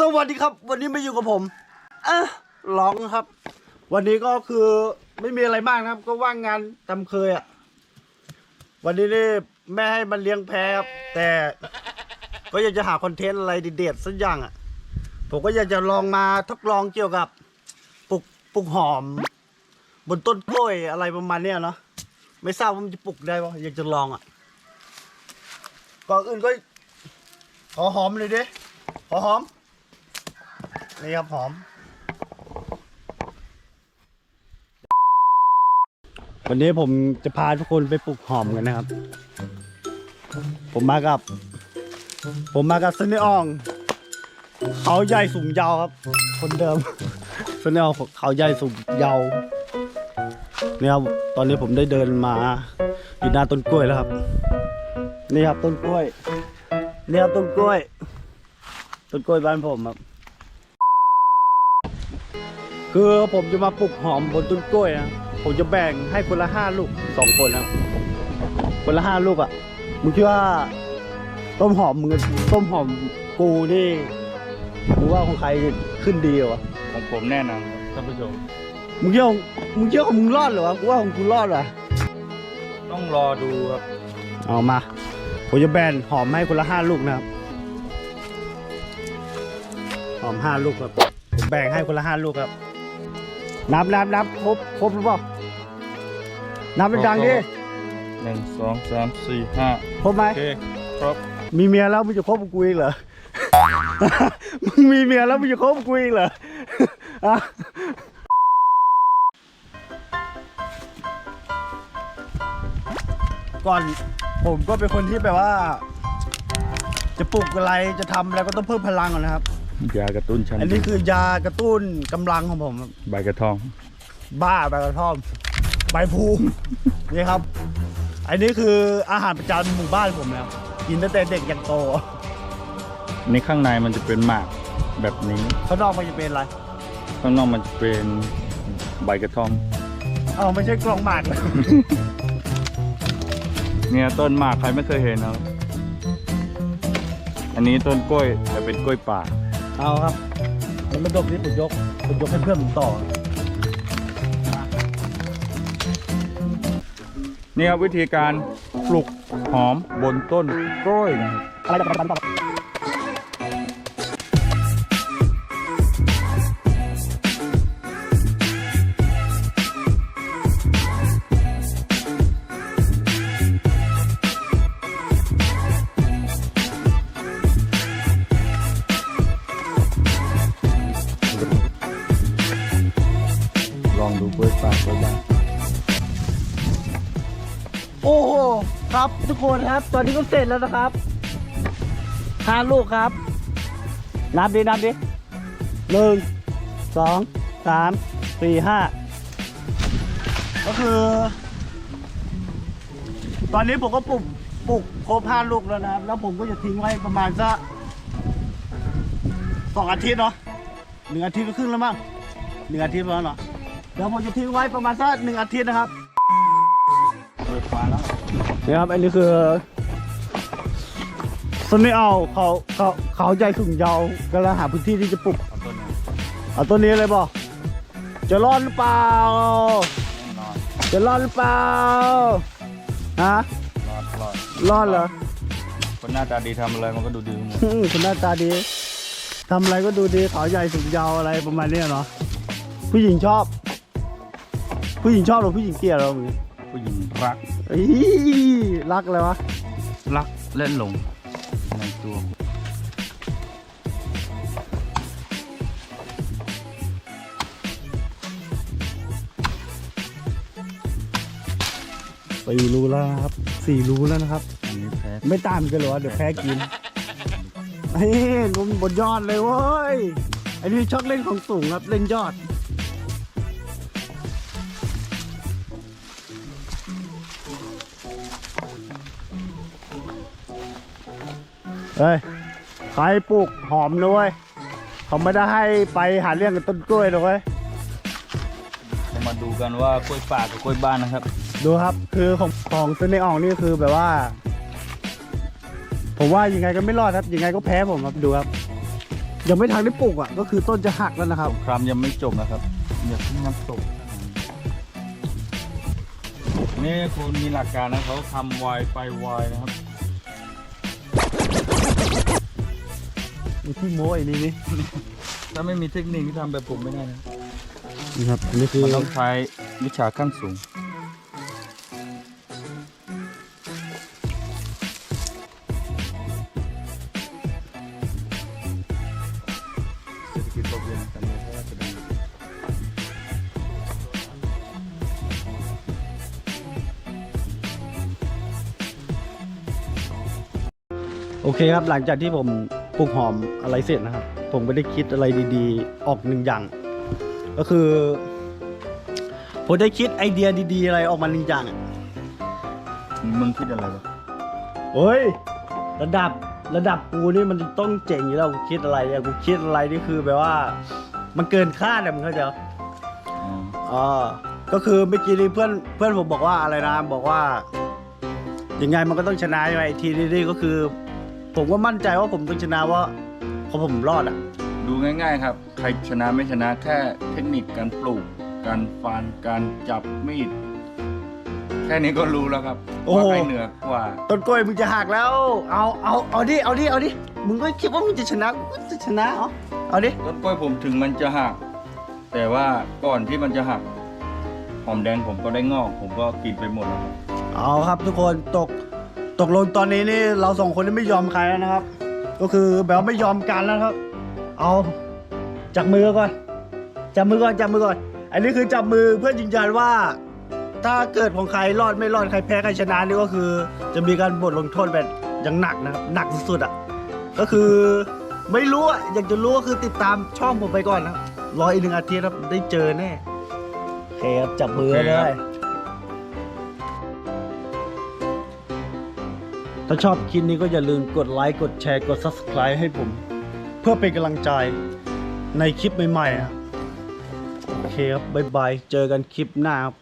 สวัสดีครับ วันนี้มาอยู่กับผมอะร้องครับ วันนี้ก็คือไม่มีอะไรมากนะครับ ก็ว่างงานตามเคยอะ วันนี้นี่แม่ให้มันเลี้ยงแพะครับแต่ก็อยากจะหาคอนเทนต์อะไรเด็ดๆสักอย่างอะ ผมก็อยากจะลองมาทดลองเกี่ยวกับปลูกปลูกหอม บนต้นกล้วยอะไรประมาณเนี้ยเนาะไม่ทราบว่ามันจะปลูกได้ปะอยากจะลองอะก่อนอื่นก็ขอหอมเลยดิขอหอม นี่ครับหอม วันนี้ผมจะพาทุกคนไปปลูกหอมกันนะครับ ผมมากับ ผมมากับเซนเนออง เขาใหญ่สูงยาวครับ คนเดิมเซนเนอองเขาใหญ่สูงยาวนี่ครับตอนนี้ผมได้เดินมาอยู่หน้าต้นกล้วยแล้วครับ นี่ครับต้นกล้วย นี่ครับต้นกล้วย ต้นกล้วยบ้านผมครับ คือผมจะมาปลูกหอมบนต้นกล้วยนะผมจะแบ่งให้คนละห้าลูกสองคนนะคนละห้าลูกอะมึงคิดว่า ต้มหอมมึงกับต้มหอมกูนี่มึงว่าของใครขึ้นดีวะของผมแน่นอนครับท่านผู้ชม มึงคิดว่ามึงคิดว่าของมึงรอดเหรอวะกูว่าของกูรอดว่ะต้องรอดูครับ เอามาผมจะแบ่งหอมให้คนละห้าลูกนะครับ หอมห้าลูกครับ ผมแบ่งให้คนละห้าลูกครับ นับนับนับครบครบหรือเปล่านับเป็นดังดิหนึ่งสองสามสี่ห้าครบไหมโอเคครบมีเมียแล้วมึงจะคบกับกูอีกเหรอ มึงมีเมียแล้วมึงจะคบกับกูอีกเหรออะก่อนผมก็เป็นคนที่แบบว่า จะปลุกอะไรจะทำอะไรก็ต้องเพิ่มพลังก่อนนะครับ ยากระตุ้นชั้นอันนี้คือยากระตุ้นกำลังของผมครับใบกระทองบ้าใบกระท่อมใบภูมินี่ครับ อันนี้คืออาหารประจำหมู่บ้านผมแล้วกินตั้งแต่เด็กยันโตนี่ข้างในมันจะเป็นหมากแบบนี้ข้างนอกมันจะเป็นอะไรข้างนอกมันจะเป็นใบกระทองเอ้าไม่ใช่กล่องหมากนะเนี่ยต้นหมากใครไม่เคยเห็นนะครับอันนี้ต้นกล้วยแต่เป็นกล้วยป่า เอาครับมันไม่ดมที่ผมยกผมยกให้เพื่อนผมต่อ นี่ครับวิธีการปลูกหอมบนต้นกล้วยนะครับ ครับทุกคนครับ ตอนนี้ก็เสร็จแล้วนะครับห้าลูกครับ นับดิ นับดิหนึ่งสองสามสี่ห้าก็คือ ตอนนี้ผมก็ปลูกปลูกครบห้าลูกแล้วนะครับ แล้วผมก็จะทิ้งไว้ประมาณสักสองอาทิตย์เนาะหนึ่งอาทิตย์ก็ครึ่งแล้วมั้งหนึ่งอาทิตย์แล้วเนาะเดี๋ยวผมจะทิ้งไว้ประมาณสักหนึ่งอาทิตย์นะครับกล้วยป่าแล้ว นี่ครับอันนี้คือสนไม่เอาเขาเขาเขาใหญ่สูงยาวกำลังหาพื้นที่ที่จะปลูกเอาต้นนี้เอาต้นนี้เลยบ่จะรอดหรือเปล่าแน่นอนจะรอดหรือเปล่าฮะรอดรอดรอดเหรอคนหน้าตาดีทำอะไรมันก็ดูดีหมดอืมคุณหน้าตาดีทำอะไรก็ดูดีเขาใหญ่สูงยาวอะไรประมาณเนี้ยเนาะผู้หญิงชอบ ผู้หญิงชอบหรือผู้หญิงเกลียดเราหรือ ผู้หญิงรัก อีรักเลยวะ รักและหลงในตัวสี่รูแล้วนะครับสี่รูแล้วนะครับ อันนี้แพ้ไม่ตามกันเหรอวะเดี๋ยวแพ้กินเฮ้ยลงบนยอดเลยเว้ย อันนี้ชอบเล่นของสูงครับเล่นยอด เฮ้ยใครปลูกหอมด้วยเขาไม่ได้ให้ไปหาเรื่องกับต้นกล้วยหรอกเว้ยจะมาดูกันว่ากล้วยป่ากับกล้วยบ้านนะครับ ดูครับคือของของซื้อในอ่องนี่คือแบบว่า ผมว่ายังไงก็ไม่รอดครับยังไงก็แพ้ผมครับดูครับ ยังไม่ทันได้ปลูกอะก็คือต้นจะหักแล้วนะครับสงครามยังไม่จบนะครับอย่าเพิ่งนับตกนี่คุณมีหลักการนะเขาทำไวไปไวนะครับ มีที่โม้ไอ้นี่นี่ถ้าไม่มีเทคนิคที่ทำแบบผมไม่ได้นะนี่ครับอันนี้คือมันต้องใช้วิชาขั้นสูง เศรษฐกิจพอเพียงกันเลยเพราะว่าจะได้โอเคครับหลังจากที่ผม ปลูกหอมอะไรเสร็จนะครับ ผมก็ได้คิดอะไรดีๆ ออกหนึ่งอย่าง ก็คือผมได้คิดไอเดียดีๆ อะไรออกมาหนึ่งอย่างอะมึงคิดอะไรวะเฮ้ย ระดับระดับกูนี่มันต้องเจ๋งอยู่แล้วกูคิดอะไรเนี่ยกูคิดอะไรนี่คือแบบว่า มันเกินคาดอะมึงเข้าใจปะอ๋ออ๋อก็คือเมื่อกี้นี้เพื่อนเพื่อนผมบอกว่าอะไรนะบอกว่ายังไงมันก็ต้องชนะใช่ไหมไอ้ทีนี้นี่ก็คือ ผมก็มั่นใจว่าผมต้องชนะว่าเพราะผมรอดอะ ดูง่าย ๆ ครับ ใครชนะไม่ชนะแค่เทคนิคการปลูก การฟันการจับมีด แค่นี้ก็รู้แล้วครับโอ้ว่าใครเหนือกว่า ต้นกล้วยมึงจะหักแล้ว เอาเอาเอาดิเอาดิเอาดิมึงก็คิดว่ามึงจะชนะกูก็จะชนะเอาเอาดิต้นกล้วยผมถึงมันจะหัก แต่ว่าก่อนที่มันจะหักหอมแดงผมก็ได้งอก ผมก็กินไปหมดแล้วครับ เอาครับทุกคนตก ตกลงตอนนี้นี่เราสองคนนี่ไม่ยอมใครแล้วนะครับ ก็คือแบบไม่ยอมกันแล้วครับ เอาจับมือก่อนจับมือก่อนจับมือก่อน อันนี้คือจับมือเพื่อยืนยันว่า ถ้าเกิดของใครรอดไม่รอดใครแพ้ใครชนะนี่ก็คือ จะมีการบทลงโทษแบบอย่างหนักนะครับหนักสุดๆอะก็คือไม่รู้อะอยากจะรู้ก็คือติดตามช่องผมไปก่อนนะรออีกหนึ่งอาทิตย์ครับได้เจอแน่โอเคครับจับมือเลย ถ้าชอบคลิปนี้ก็อย่าลืมกดไลค์กดแชร์กด Subscribe ให้ผม เพื่อเป็นกำลังใจในคลิปใหม่ๆนะโอเคครับ บ๊ายบาย เจอกันคลิปหน้าครับ